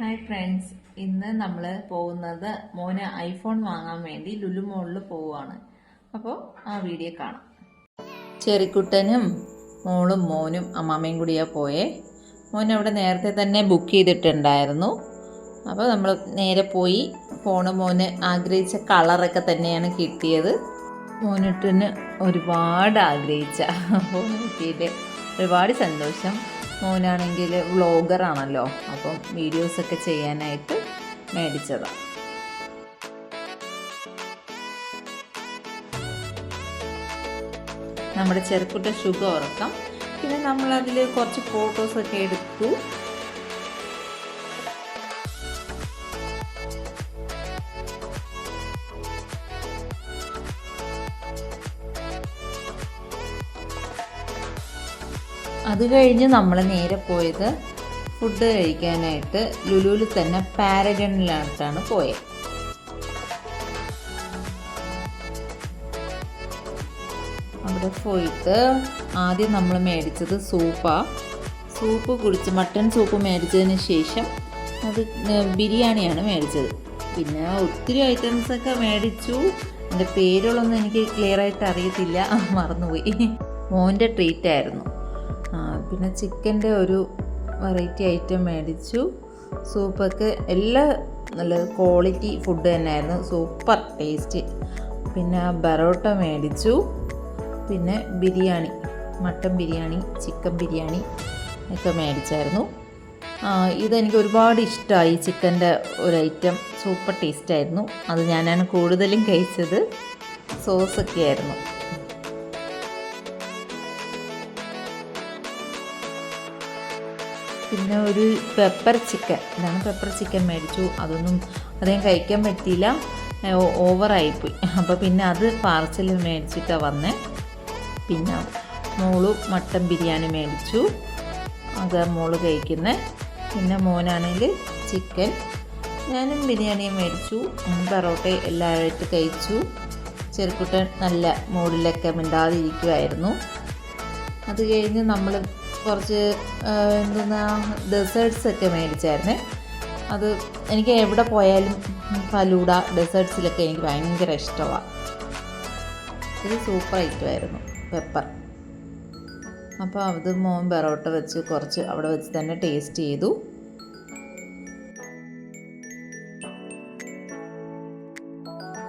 Hi friends ഇന്ന് നമ്മൾ പോകുന്നത് മോന് ഐഫോൺ വാങ്ങാൻ വേണ്ടി ലുലു മോളിൽ പോവുകയാണ്. അപ്പോൾ ആ വീഡിയോ കാണാം. ചെറിക്കുട്ടനും മോളും മോനും അമ്മാമ്മയും കൂടിയാണ് പോയേ. മോൻ അവിടെ നേരത്തെ തന്നെ ബുക്ക് ചെയ്തിട്ടുണ്ടായിരുന്നു. അപ്പോൾ നമ്മൾ നേരെ പോയി ഫോണ് മോന് ആഗ്രഹിച്ച കളറൊക്കെ തന്നെയാണ് കിട്ടിയത്. മോനിട്ടിന് ഒരുപാട് ആഗ്രഹിച്ച അപ്പോൾ കിട്ടിയിട്ട് ഒരുപാട് സന്തോഷം. മോനാണെങ്കിൽ വ്ളോഗറാണല്ലോ. അപ്പം വീഡിയോസൊക്കെ ചെയ്യാനായിട്ട് മേടിച്ചതാണ് നമ്മുടെ ചെറുക്കുട്ട ഷുഗർ ഉറക്കം. പിന്നെ നമ്മളതിൽ കുറച്ച് ഫോട്ടോസൊക്കെ എടുത്തു. അത് കഴിഞ്ഞ് നമ്മൾ നേരെ പോയത് ഫുഡ് കഴിക്കാനായിട്ട് ലുലുവിൽ തന്നെ പാരഗണിലാണ് പോയത് അവിടെ പോയിട്ട് ആദ്യം നമ്മൾ മേടിച്ചത് സൂപ്പാണ് സൂപ്പ് കുടിച്ച് മട്ടൺ സൂപ്പ് മേടിച്ചതിന് ശേഷം അത് ബിരിയാണിയാണ് മേടിച്ചത്. പിന്നെ ഒത്തിരി ഐറ്റംസൊക്കെ മേടിച്ചു. എന്റെ പേരുകളൊന്നും എനിക്ക് ക്ലിയർ ആയിട്ട് അറിയത്തില്ല മറന്നുപോയി. മോന്റെ ട്രീറ്റ് ആയിരുന്നു പിന്നെ ചിക്കന്റെ ഒരു വെറൈറ്റി ഐറ്റം മേടിച്ചു. സൂപ്പൊക്കെ എല്ലാ നല്ല ക്വാളിറ്റി ഫുഡ് തന്നെയായിരുന്നു. Super taste. പിന്നെ ബറോട്ട മേടിച്ചു. പിന്നെ ബിരിയാണി മട്ടൻ ബിരിയാണി ചിക്കൻ ബിരിയാണി ഒക്കെ മേടിച്ചായിരുന്നു. ഇതെനിക്ക് ഒരുപാട് ഇഷ്ടമായി ചിക്കന്റെ ഒരു ഐറ്റം. സൂപ്പർ ടേസ്റ്റായിരുന്നു അത് ഞാനാണ് കൂടുതലും കഴിച്ചത്. സോസൊക്കെ ആയിരുന്നു പിന്നെ ഒരു പെപ്പർ ചിക്കൻ ഇതാണ് പെപ്പർ ചിക്കൻ മേടിച്ചു. അതൊന്നും അധികം കഴിക്കാൻ പറ്റിയില്ല. ഓവറായിപ്പോയി അപ്പോൾ പിന്നെ അത് പാർസൽ മേടിച്ചിട്ടാണ് വന്നേ. പിന്നെ മോൾ മട്ടൻ ബിരിയാണി മേടിച്ചു. അത് മോൾ കഴിക്കുന്നത് പിന്നെ മോനാണെങ്കിൽ ചിക്കൻ ഞാനും ബിരിയാണിയും മേടിച്ചു. പെറോട്ട എല്ലാമായിട്ട് കഴിച്ചു. ചെറുക്കുട്ടൻ നല്ല മൂഡിലൊക്കെ മിണ്ടാതിരിക്കുമായിരുന്നു അത് കഴിഞ്ഞ് നമ്മൾ കുറച്ച് എന്തെന്നാ ഡെസേർട്സ് ഒക്കെ മേടിച്ചായിരുന്നേ. അത് എനിക്ക് എവിടെ പോയാലും ഫലൂഡ ഡെസേർട്സിലൊക്കെ എനിക്ക് ഭയങ്കര ഇഷ്ടമാണ് ഇത് സൂപ്പർ ഐറ്റമായിരുന്നു പെപ്പർ അപ്പോൾ അത് മോൻ പെറോട്ട വെച്ച് കുറച്ച് അവിടെ വെച്ച് തന്നെ ടേസ്റ്റ് ചെയ്തു.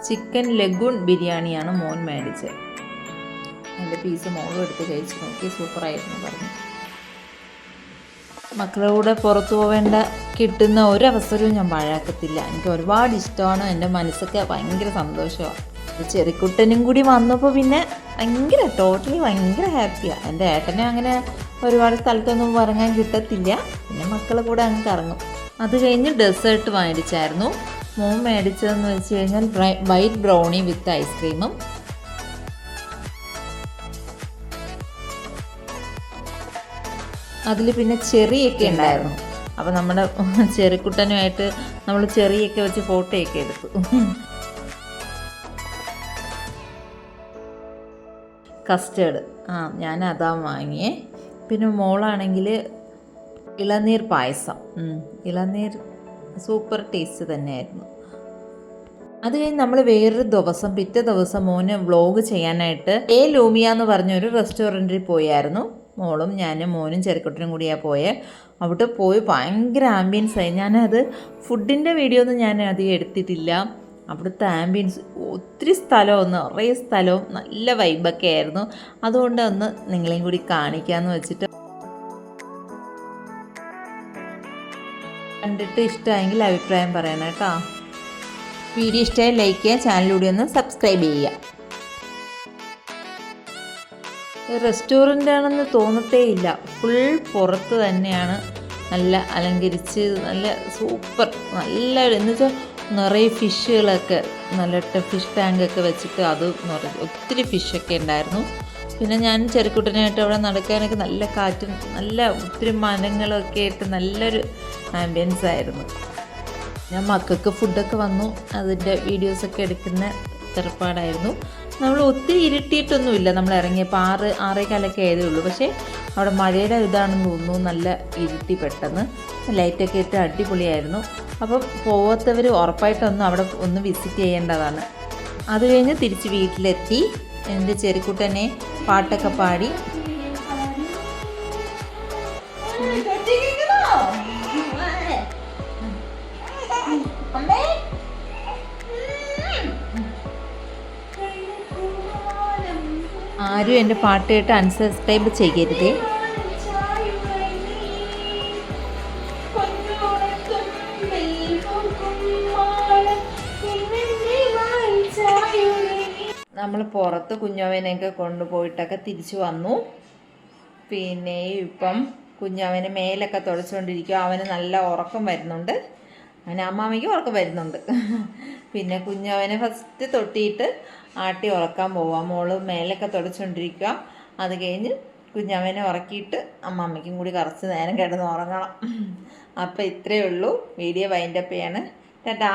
ചിക്കൻ ലഗൂൺ ബിരിയാണിയാണ് മോൻ മേടിച്ചത്. എന്റെ പീസ് മോളും എടുത്ത് കഴിച്ച് നോക്കി സൂപ്പറായിരുന്നു പറഞ്ഞു. മക്കളുടെ കൂടെ പുറത്തു പോവേണ്ട കിട്ടുന്ന ഒരവസരവും ഞാൻ പാഴാക്കത്തില്ല. എനിക്ക് ഒരുപാട് ഇഷ്ടമാണ്. എന്റെ മനസ്സൊക്കെ ഭയങ്കര സന്തോഷമാണ് ചെറിക്കുട്ടനും കൂടി വന്നപ്പോൾ പിന്നെ ഭയങ്കര ടോട്ടലി ഭയങ്കര ഹാപ്പിയാണ് എന്റെ ഏട്ടനെ അങ്ങനെ ഒരുപാട് സ്ഥലത്തൊന്നും ഇറങ്ങാൻ കിട്ടത്തില്ല. പിന്നെ മക്കളെ കൂടെ അങ്ങ് കറങ്ങും. അത് കഴിഞ്ഞ് ഡെസേർട്ട് മേടിച്ചായിരുന്നു മോൻ മേടിച്ചതെന്ന് വെച്ച് കഴിഞ്ഞാൽ വൈറ്റ് ബ്രൗണി വിത്ത് ഐസ്ക്രീമും അതിൽ പിന്നെ ചെറിയൊക്കെ ഉണ്ടായിരുന്നു. അപ്പോൾ നമ്മുടെ ചെറിക്കുട്ടനുമായിട്ട് നമ്മൾ ചെറിയൊക്കെ വെച്ച് ഫോട്ടോയൊക്കെ എടുത്തു. കസ്റ്റേർഡ് ആ ഞാൻ അതാ വാങ്ങിയേ. പിന്നെ മോളാണെങ്കിൽ ഇളനീർ പായസം. ഇളനീർ സൂപ്പർ ടേസ്റ്റ് തന്നെയായിരുന്നു. അത് കഴിഞ്ഞ് നമ്മൾ വേറൊരു ദിവസം പിറ്റേ ദിവസം മോന് വ്ളോഗ് ചെയ്യാനായിട്ട് എ ലൂമിയ എന്ന് പറഞ്ഞൊരു റെസ്റ്റോറന്റിൽ പോയായിരുന്നു. മോളും ഞാനും മോനും ചെറുക്കുട്ടനും കൂടിയാണ് പോയേ. അവിടെ പോയി ഭയങ്കര ആംബിയൻസ് ആയി. ഞാനത് ഫുഡിന്റെ വീഡിയോ ഒന്നും ഞാൻ അധികം എടുത്തിട്ടില്ല. അവിടുത്തെ ആംബിയൻസ് ഒത്തിരി സ്ഥലവും നിറയെ സ്ഥലവും നല്ല വൈബൊക്കെ ആയിരുന്നു. അതുകൊണ്ട് ഒന്ന് നിങ്ങളെയും കൂടി കാണിക്കാമെന്ന് വെച്ചിട്ട് കണ്ടിട്ട് ഇഷ്ടമായെങ്കിൽ അഭിപ്രായം പറയണം കേട്ടോ. വീഡിയോ ഇഷ്ടമായി ലൈക്ക് ചെയ്യുക ചാനലിലൂടെ ഒന്ന് സബ്സ്ക്രൈബ് ചെയ്യുക. റെസ്റ്റോറന്റ് ആണെന്ന് തോന്നത്തേ ഇല്ല ഫുൾ പുറത്ത് തന്നെയാണ്. നല്ല അലങ്കരിച്ച് നല്ല സൂപ്പർ നല്ല എന്ന് വെച്ചാൽ നിറയെ ഫിഷുകളൊക്കെ നല്ല ഫിഷ് ടാങ്കൊക്കെ വെച്ചിട്ട് അത് നിറഞ്ഞു ഒത്തിരി ഫിഷൊക്കെ ഉണ്ടായിരുന്നു. പിന്നെ ഞാൻ ചെറുക്കുട്ടനായിട്ട് അവിടെ നടക്കാനൊക്കെ നല്ല കാറ്റും നല്ല ഒത്തിരി മരങ്ങളൊക്കെ ആയിട്ട് നല്ലൊരു ആംബിയൻസ് ആയിരുന്നു. ഞാൻ മക്കൾക്ക് ഫുഡൊക്കെ വന്നു. അതിന്റെ വീഡിയോസൊക്കെ എടുക്കുന്ന തരപ്പാടായിരുന്നു നമ്മൾ ഒത്തിരി ഇരുട്ടിയിട്ടൊന്നുമില്ല. നമ്മൾ ഇറങ്ങിയപ്പോൾ ആറ് ആറേ കാലൊക്കെ ആയതേ ഉള്ളൂ പക്ഷേ അവിടെ മഴയുടെ ഇതാണെന്ന് തോന്നുന്നു. നല്ല ഇരുട്ടി പെട്ടെന്ന്. ലൈറ്റൊക്കെ ഇട്ട് അടിപൊളിയായിരുന്നു. അപ്പം പോവാത്തവർ ഉറപ്പായിട്ടൊന്നും അവിടെ ഒന്ന് വിസിറ്റ് ചെയ്യേണ്ടതാണ്. അത് കഴിഞ്ഞ് തിരിച്ച് വീട്ടിലെത്തി. എന്റെ ചെറിക്കുട്ടനെ പാട്ടൊക്കെ പാടി. ആരും എന്റെ പാട്ട് കേട്ട് അൺസബ്സ്ക്രൈബ് ചെയ്യരുതേ. നമ്മൾ പുറത്ത് കുഞ്ഞവനെയൊക്കെ കൊണ്ടുപോയിട്ടൊക്കെ തിരിച്ചു വന്നു. പിന്നെ ഇപ്പം കുഞ്ഞവന് മേലൊക്കെ തുടച്ചുകൊണ്ടിരിക്കുക അവന് നല്ല ഉറക്കം വരുന്നുണ്ട്. അവന് അമ്മാമ്മയ്ക്ക് ഉറക്കം വരുന്നുണ്ട്. പിന്നെ കുഞ്ഞവനെ ഫസ്റ്റ് തൊട്ടിയിട്ട് ആട്ടി ഉറക്കാൻ പോവാം. മോൾ മേലൊക്കെ തുടച്ചുകൊണ്ടിരിക്കുക അത് കഴിഞ്ഞ് കുഞ്ഞവനെ ഉറക്കിയിട്ട് അമ്മാമ്മയ്ക്കും കൂടി കുറച്ച് നേരം കിടന്ന് ഉറങ്ങണം. അപ്പോൾ ഇത്രയേ ഉള്ളൂ. വീഡിയോ വൈൻഡപ്പ് ചെയ്യാണ്. ടാറ്റാ.